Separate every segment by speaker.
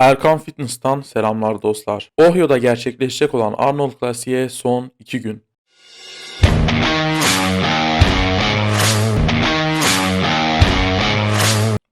Speaker 1: Erkan Fitness'tan selamlar dostlar. Ohio'da gerçekleşecek olan Arnold Classic'e son 2 gün.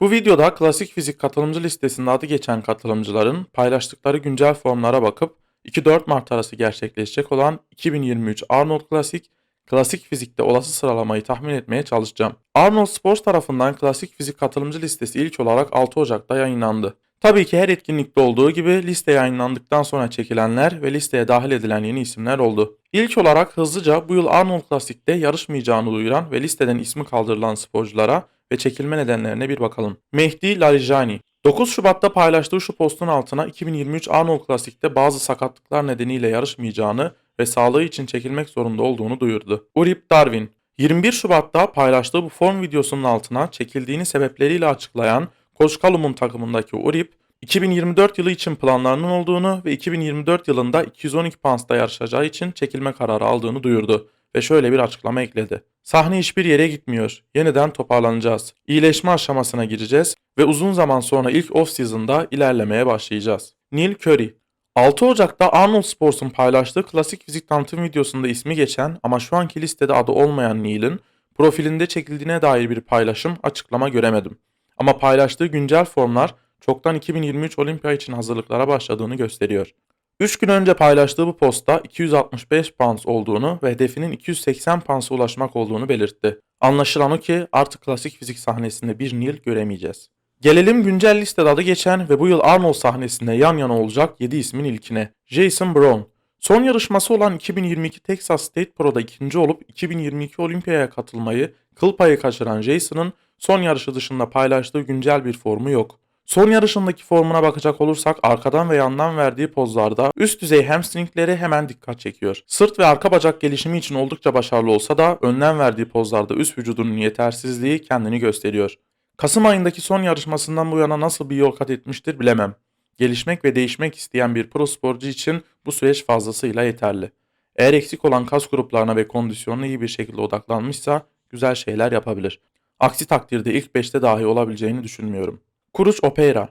Speaker 1: Bu videoda klasik fizik katılımcı listesinde adı geçen katılımcıların paylaştıkları güncel formlara bakıp 2-4 Mart arası gerçekleşecek olan 2023 Arnold Classic, klasik fizikte olası sıralamayı tahmin etmeye çalışacağım. Arnold Sports tarafından klasik fizik katılımcı listesi ilk olarak 6 Ocak'ta yayınlandı. Tabii ki her etkinlikte olduğu gibi liste yayınlandıktan sonra çekilenler ve listeye dahil edilen yeni isimler oldu. İlk olarak hızlıca bu yıl Arnold Classic'te yarışmayacağını duyuran ve listeden ismi kaldırılan sporculara ve çekilme nedenlerine bir bakalım. Mehdi Larijani 9 Şubat'ta paylaştığı şu postun altına 2023 Arnold Classic'te bazı sakatlıklar nedeniyle yarışmayacağını ve sağlığı için çekilmek zorunda olduğunu duyurdu. Urip Darwin 21 Şubat'ta paylaştığı bu form videosunun altına çekildiğini sebepleriyle açıklayan Koç Kalum'un takımındaki Urip, 2024 yılı için planlarının olduğunu ve 2024 yılında 212 pounds'ta yarışacağı için çekilme kararı aldığını duyurdu ve şöyle bir açıklama ekledi. Sahne hiçbir yere gitmiyor. Yeniden toparlanacağız. İyileşme aşamasına gireceğiz ve uzun zaman sonra ilk off-season'da ilerlemeye başlayacağız. Neil Curry 6 Ocak'ta Arnold Sports'un paylaştığı klasik fizik tanıtım videosunda ismi geçen ama şu anki listede adı olmayan Neil'in profilinde çekildiğine dair bir paylaşım açıklama göremedim. Ama paylaştığı güncel formlar çoktan 2023 Olimpiya için hazırlıklara başladığını gösteriyor. 3 gün önce paylaştığı bu postta 265 pounds olduğunu ve hedefinin 280 pounds'a ulaşmak olduğunu belirtti. Anlaşılan o ki artık klasik fizik sahnesinde bir Neil göremeyeceğiz. Gelelim güncel listede adı geçen ve bu yıl Arnold sahnesinde yan yana olacak 7 ismin ilkine. Jason Brown. Son yarışması olan 2022 Texas State Pro'da ikinci olup 2022 Olimpiyaya katılmayı kıl payı kaçıran Jason'ın son yarışı dışında paylaştığı güncel bir formu yok. Son yarışındaki formuna bakacak olursak arkadan ve yandan verdiği pozlarda üst düzey hamstringleri hemen dikkat çekiyor. Sırt ve arka bacak gelişimi için oldukça başarılı olsa da önden verdiği pozlarda üst vücudunun yetersizliği kendini gösteriyor. Kasım ayındaki son yarışmasından bu yana nasıl bir yol kat etmiştir bilemem. Gelişmek ve değişmek isteyen bir pro sporcu için bu süreç fazlasıyla yeterli. Eğer eksik olan kas gruplarına ve kondisyonuna iyi bir şekilde odaklanmışsa güzel şeyler yapabilir. Aksi takdirde ilk 5'te dahi olabileceğini düşünmüyorum. Kuruç Opera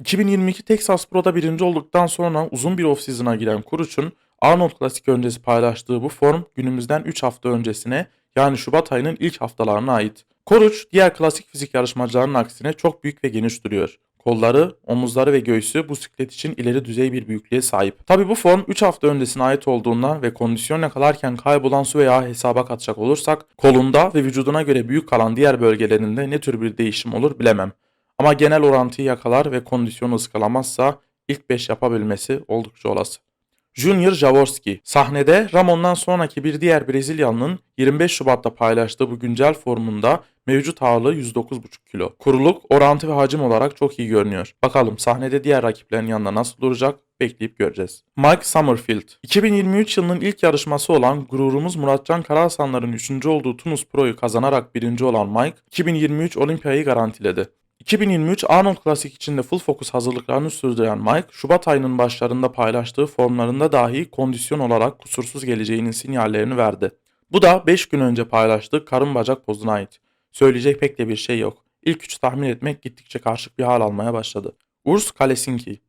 Speaker 1: 2022 Texas Pro'da birinci olduktan sonra uzun bir off-season'a giren Kuruç'un Arnold Classic öncesi paylaştığı bu form günümüzden 3 hafta öncesine yani Şubat ayının ilk haftalarına ait. Koruç diğer klasik fizik yarışmacılarının aksine çok büyük ve geniş duruyor. Kolları, omuzları ve göğsü bu siklet için ileri düzey bir büyüklüğe sahip. Tabi bu form 3 hafta öncesine ait olduğundan ve kondisyon yakalarken kaybolan su ve yağ hesaba katacak olursak kolunda ve vücuduna göre büyük kalan diğer bölgelerinde ne tür bir değişim olur bilemem. Ama genel orantıyı yakalar ve kondisyonu ıskalamazsa ilk 5 yapabilmesi oldukça olası. Junior Jaworski sahnede Ramon'dan sonraki bir diğer Brezilyalı'nın 25 Şubat'ta paylaştığı bu güncel formunda mevcut ağırlığı 109,5 kilo. Kuruluk, orantı ve hacim olarak çok iyi görünüyor. Bakalım sahnede diğer rakiplerin yanında nasıl duracak bekleyip göreceğiz. Mike Summerfield 2023 yılının ilk yarışması olan gururumuz Muratcan Karahasanlar'ın 3. olduğu Tunus Pro'yu kazanarak birinci olan Mike 2023 Olimpiyayı garantiledi. 2023 Arnold Classic içinde full focus hazırlıklarını sürdüren Mike, Şubat ayının başlarında paylaştığı formlarında dahi kondisyon olarak kusursuz geleceğinin sinyallerini verdi. Bu da 5 gün önce paylaştığı karın bacak pozuna ait. Söyleyecek pek de bir şey yok. İlk üçü tahmin etmek gittikçe karışık bir hal almaya başladı. Urs Kalesinki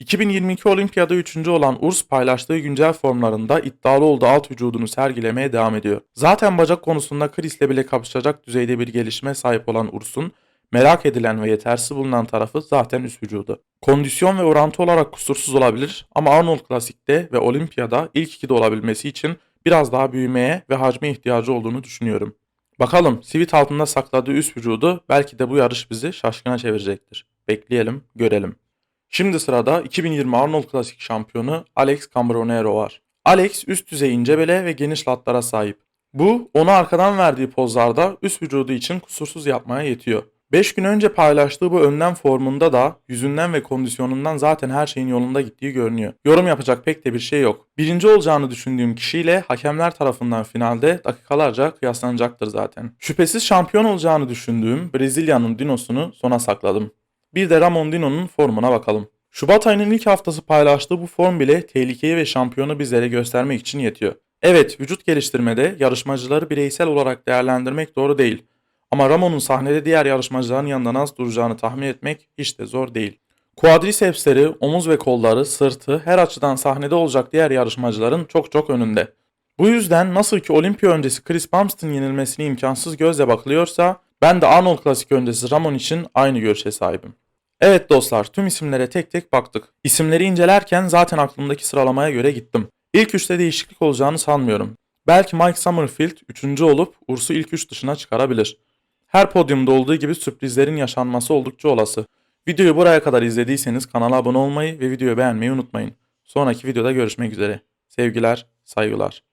Speaker 1: 2022 Olimpiyada 3. olan Urs paylaştığı güncel formlarında iddialı olduğu alt vücudunu sergilemeye devam ediyor. Zaten bacak konusunda Chris'le bile kapışacak düzeyde bir gelişime sahip olan Urs'un Merak edilen ve yetersiz bulunan tarafı zaten üst vücudu. Kondisyon ve orantı olarak kusursuz olabilir ama Arnold Klasik'te ve Olimpiyada ilk ikide olabilmesi için biraz daha büyümeye ve hacme ihtiyacı olduğunu düşünüyorum. Bakalım sivit altında sakladığı üst vücudu belki de bu yarış bizi şaşkına çevirecektir. Bekleyelim, görelim. Şimdi sırada 2020 Arnold Klasik şampiyonu Alex Cambronero var. Alex üst düzey ince bele ve geniş latlara sahip. Bu onu arkadan verdiği pozlarda üst vücudu için kusursuz yapmaya yetiyor. 5 gün önce paylaştığı bu önlem formunda da yüzünden ve kondisyonundan zaten her şeyin yolunda gittiği görünüyor. Yorum yapacak pek de bir şey yok. Birinci olacağını düşündüğüm kişiyle hakemler tarafından finalde dakikalarca kıyaslanacaktır zaten. Şüphesiz şampiyon olacağını düşündüğüm Brezilya'nın Dino'sunu sona sakladım. Bir de Ramon Dino'nun formuna bakalım. Şubat ayının ilk haftası paylaştığı bu form bile tehlikeyi ve şampiyonu bizlere göstermek için yetiyor. Evet, vücut geliştirmede yarışmacıları bireysel olarak değerlendirmek doğru değil. Ama Ramon'un sahnede diğer yarışmacıların yanında nasıl duracağını tahmin etmek hiç de zor değil. Quadricepsleri, omuz ve kolları, sırtı her açıdan sahnede olacak diğer yarışmacıların çok çok önünde. Bu yüzden nasıl ki Olimpiya öncesi Chris Bumstead yenilmesini imkansız gözle bakılıyorsa ben de Arnold Klasik öncesi Ramon için aynı görüşe sahibim. Evet dostlar tüm isimlere tek tek baktık. İsimleri incelerken zaten aklımdaki sıralamaya göre gittim. İlk üçte değişiklik olacağını sanmıyorum. Belki Mike Summerfield 3. olup Urs'u ilk 3 dışına çıkarabilir. Her podyumda olduğu gibi sürprizlerin yaşanması oldukça olası. Videoyu buraya kadar izlediyseniz kanala abone olmayı ve videoyu beğenmeyi unutmayın. Sonraki videoda görüşmek üzere. Sevgiler, saygılar.